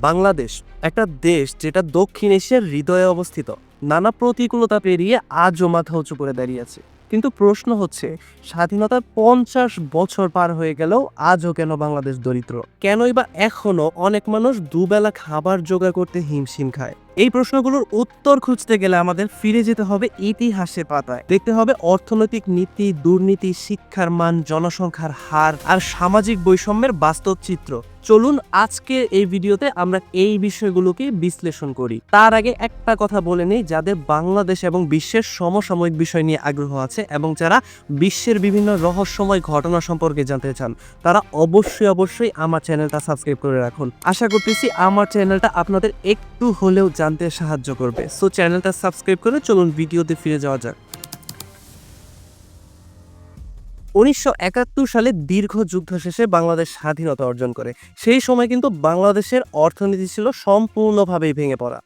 বাংলাদেশ, একটা দেশ যেটা দক্ষিণ এশিয়ার হৃদয়ে অবস্থিত। নানা প্রতিকূলতা পেরিয়ে আজও মাথা উঁচু করে দাঁড়িয়ে আছে। কিন্তু প্রশ্ন হচ্ছে, স্বাধীনতার পঞ্চাশ বছর পার হয়ে গেলেও আজও কেন বাংলাদেশ দরিদ্র? কেনই বা এখনও অনেক মানুষ দুবেলা খাবার জোগাড় করতে হিমশিম খায়? এই প্রশ্নগুলোর উত্তর খুঁজতে গেলে আমাদের ফিরে যেতে হবে ইতিহাসের পাতায়। দেখতে হবে অর্থনৈতিক নীতি, দুর্নীতি, শিক্ষার মান, জনসংখ্যার হার আর সামাজিক বৈষম্যের বাস্তব চিত্র। চলুন আজকে এই ভিডিওতে আমরা এই বিষয়গুলোকে বিশ্লেষণ করি। তার আগে একটা কথা বলে নেই, যাদের বাংলাদেশ এবং বিশ্বের সমসাময়িক বিষয় নিয়ে আগ্রহ আছে এবং যারা বিশ্বের বিভিন্ন রহস্যময় ঘটনা সম্পর্কে জানতে চান, তারা অবশ্যই অবশ্যই আমার চ্যানেলটা সাবস্ক্রাইব করে রাখুন। আশা করতেছি আমার চ্যানেলটা আপনাদের একটু হলেও জানতে সাহায্য করবে। সো চ্যানেলটা সাবস্ক্রাইব করে চলুন ভিডিওতে ফিরে যাওয়া যাক। উনিশশো একাত্তর সালে দীর্ঘ যুদ্ধ শেষে বাংলাদেশ স্বাধীনতা অর্জন করে। সেই সময় কিন্তু বাংলাদেশের অর্থনীতি ছিল সম্পূর্ণভাবেই ভেঙে পড়া।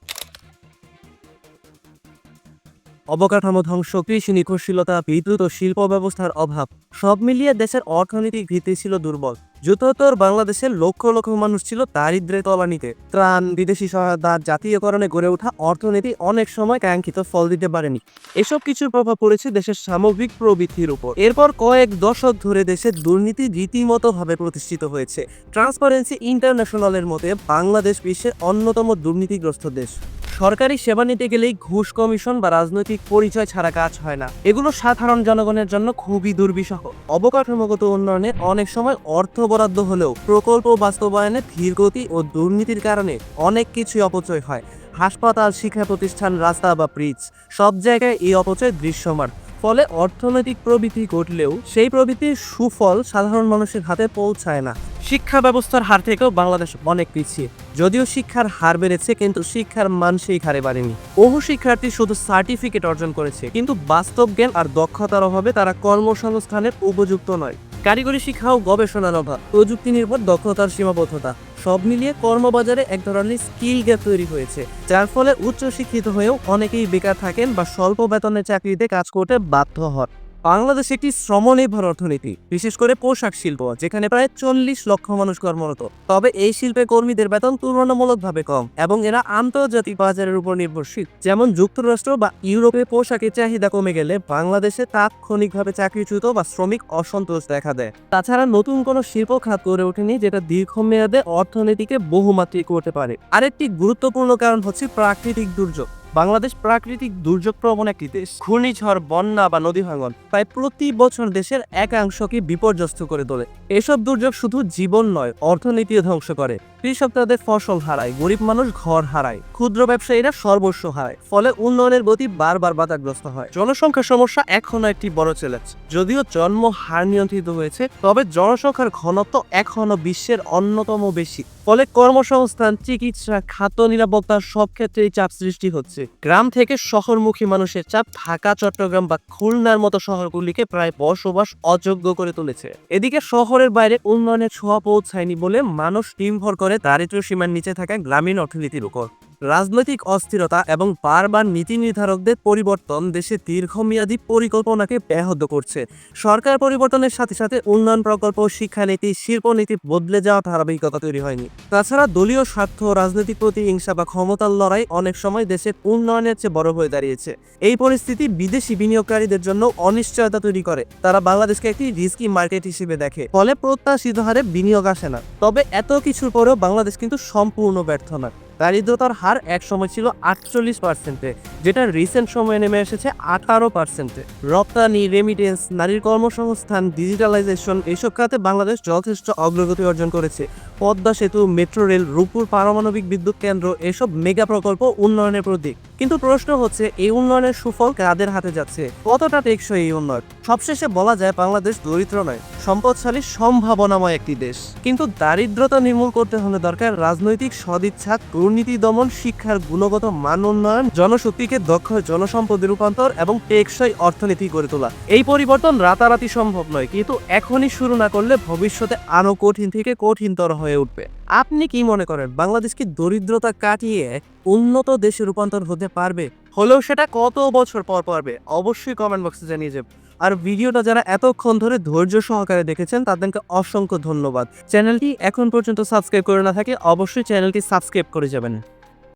অবকাঠামো ধ্বংস, কৃষি নির্ভরশীলতা বিদ্যুৎ ও শিল্প ব্যবস্থার অভাব, সব মিলিয়ে দেশের অর্থনৈতিক ভিত্তি ছিল দুর্বল। যুদ্ধোত্তর বাংলাদেশের লক্ষ লক্ষ মানুষ ছিল দারিদ্র্যের তলানিতে। ত্রাণ, বিদেশি সহায়তা, জাতীয়করণে গড়ে ওঠা অর্থনীতি অনেক সময় কাঙ্ক্ষিত ফল দিতে পারেনি। এসব কিছুর প্রভাব পড়েছে দেশের সামগ্রিক প্রবৃদ্ধির উপর। এরপর কয়েক দশক ধরে দেশের দুর্নীতি রীতিমতো ভাবে প্রতিষ্ঠিত হয়েছে। ট্রান্সপারেন্সি ইন্টারন্যাশনালের মতে, বাংলাদেশ বিশ্বের অন্যতম দুর্নীতিগ্রস্ত দেশ। সরকারি সেবা নিতে গেলেই ঘুষ কমিশন বা রাজনৈতিক পরিচয় ছাড়া কাজ হয় না। এগুলো সাধারণ জনগণের জন্য খুবই দুর্বিষহ। অবকাঠামোগত উন্নয়নে অনেক সময় অর্থ বরাদ্দ হলেও প্রকল্প বাস্তবায়নে ধীরগতি ও দুর্নীতির কারণে অনেক কিছুই অপচয় হয়। হাসপাতাল, শিক্ষা প্রতিষ্ঠান, রাস্তা বা ব্রিজ সব জায়গায় এই অপচয় দৃশ্যমান। ফলে অর্থনৈতিক প্রবৃদ্ধি ঘটলেও সেই প্রবৃদ্ধির সুফল সাধারণ মানুষের হাতে পৌঁছায় না। শিক্ষা ব্যবস্থার হার থেকেও বাংলাদেশ অনেক পিছিয়ে। যদিও শিক্ষার হার বেড়েছে, কিন্তু শিক্ষার মান সেই হারে বাড়েনি। বহু শিক্ষার্থী শুধু সার্টিফিকেট অর্জন করেছে, কিন্তু বাস্তব জ্ঞান আর দক্ষতার অভাবে তারা কর্মসংস্থানের উপযুক্ত নয়। কারিগরি শিক্ষা ও গবেষণার অভাব, প্রযুক্তি নির্ভর দক্ষতার সীমাবদ্ধতা, সব মিলিয়ে কর্মবাজারে এক ধরনের স্কিল গ্যাপ তৈরি হয়েছে, যার ফলে উচ্চশিক্ষিত হয়েও অনেকেই বেকার থাকেন বা স্বল্প বেতনের চাকরিতে কাজ করতে বাধ্য হন। বাংলাদেশ একটি শ্রমনির্ভর অর্থনীতি, বিশেষ করে পোশাক শিল্প, যেখানে প্রায় চল্লিশ লক্ষ মানুষ কর্মরত। তবে এই শিল্পে কর্মীদের বেতন তুলনামূলকভাবে কম এবং এরা আন্তর্জাতিক বাজারের উপর নির্ভরশীল। যেমন যুক্তরাষ্ট্র বা ইউরোপে পোশাকের চাহিদা কমে গেলে বাংলাদেশে তাৎক্ষণিকভাবে চাকরিচ্যুত বা শ্রমিক অসন্তোষ দেখা দেয়। তাছাড়া নতুন কোনো শিল্প খাত গড়ে ওঠেনি যেটা দীর্ঘমেয়াদে অর্থনীতিকে বহুমাত্রিক করতে পারে। আরেকটি গুরুত্বপূর্ণ কারণ হচ্ছে প্রাকৃতিক দুর্যোগ। বাংলাদেশ প্রাকৃতিক দুর্যোগ প্রবণ একটি দেশ ঘূর্ণিঝড়, বন্যা বা নদী ভাঙন প্রায় প্রতি বছর দেশের একাংশকে বিপর্যস্ত করে তোলে। এসব দুর্যোগ শুধু জীবন নয়, অর্থনীতিও ধ্বংস করে। কৃষক তাদের ফসল হারায়, গরিব মানুষ ঘর হারায়, ক্ষুদ্র ব্যবসায়ীরা সর্বস্ব হারায়, ফলে উন্নয়নের গতি বারবার বাধাগ্রস্ত হয়। জনসংখ্যা সমস্যা এখনও একটি বড় চ্যালেঞ্জ যদিও জন্ম হার নিয়ন্ত্রিত হয়েছে, তবে জনসংখ্যার ঘনত্ব এখনও বিশ্বের অন্যতম বেশি। ফলে কর্মসংস্থান, চিকিৎসা, খাদ্য নিরাপত্তা সব ক্ষেত্রেই চাপ সৃষ্টি হচ্ছে। গ্রাম থেকে শহরমুখী মানুষের চাপ ঢাকা, চট্টগ্রাম বা খুলনার মতো শহরগুলিকে প্রায় বসবাস অযোগ্য করে তুলেছে। এদিকে শহরের বাইরে উন্নয়নের ছোঁয়া পৌঁছায়নি বলে মানুষ নির্ভর করে দারিদ্র সীমার নিচে থাকা গ্রামীণ অর্থনীতির উপর। রাজনৈতিক অস্থিরতা এবং বারবার নীতি নির্ধারকদের পরিবর্তন দেশে দীর্ঘমেয়াদী পরিকল্পনাকে ব্যাহত করছে। সরকার পরিবর্তনের সাথে সাথে উন্নয়ন প্রকল্প, শিক্ষানীতি, শিল্পনীতি বদলে যাওয়া ধারাবাহিকতা তৈরি হয়নি। তাছাড়া দলীয় স্বার্থ, রাজনৈতিক প্রতিহিংসা বা ক্ষমতার লড়াই অনেক সময় দেশের উন্নয়নের চেয়ে বড় হয়ে দাঁড়িয়েছে। এই পরিস্থিতি বিদেশি বিনিয়োগকারীদের জন্য অনিশ্চয়তা তৈরি করে। তারা বাংলাদেশকে একটি রিস্কি মার্কেট হিসেবে দেখে। ফলে প্রত্যাশিত হারে বিনিয়োগ আসে না। তবে এত কিছুর পরেও বাংলাদেশ কিন্তু সম্পূর্ণ ব্যর্থ না। দারিদ্রতার হার এক সময় ছিল আটচল্লিশ পার্সেন্টে যেটা রিসেন্ট সময়ে নেমে এসেছে আঠারো পার্সেন্টে রপ্তানি রেমিটেন্স নারীর কর্মসংস্থান ডিজিটালাইজেশন এসব খাতে বাংলাদেশ যথেষ্ট অগ্রগতি অর্জন করেছে। পদ্মা সেতু, মেট্রো রেল, রূপপুর পারমাণবিক বিদ্যুৎ কেন্দ্র এসব মেগা প্রকল্প উন্নয়নের প্রতীক। কিন্তু প্রশ্ন হচ্ছে, এই উন্নয়নের সুফল কাদের হাতে যাচ্ছে? কতটা টেকসই এই উন্নয়ন? সবশেষে বলা যায়, বাংলাদেশ দরিদ্র নয়, সম্পদশালী, সম্ভাবনাময় একটি দেশ। কিন্তু দারিদ্রতা নির্মূল করতে হলে দরকার রাজনৈতিক সদিচ্ছা, দুর্নীতি দমন, শিক্ষার গুণগত মান উন্নয়ন, জনশক্তিকে দক্ষ জনসম্পদে রূপান্তর এবং টেকসই অর্থনীতি গড়ে তোলা। এই পরিবর্তন রাতারাতি সম্ভব নয়, কিন্তু এখনই শুরু না করলে ভবিষ্যতে আরও কঠিন থেকে কঠিনতর হয়ে উঠবে। আপনি কি মনে করেন, বাংলাদেশ কি দরিদ্রতা কাটিয়ে উন্নত দেশে রূপান্তর হতে পারবে? হলেও সেটা কত বছর পর পারবে? অবশ্যই কমেন্ট বক্সে জানিয়ে যাবে আর ভিডিওটা যারা এতক্ষণ ধরে ধৈর্য সহকারে দেখেছেন, তাদেরকে অসংখ্য ধন্যবাদ। চ্যানেলটি এখন পর্যন্ত সাবস্ক্রাইব করে না থাকে অবশ্যই চ্যানেলটি সাবস্ক্রাইব করে যাবেন।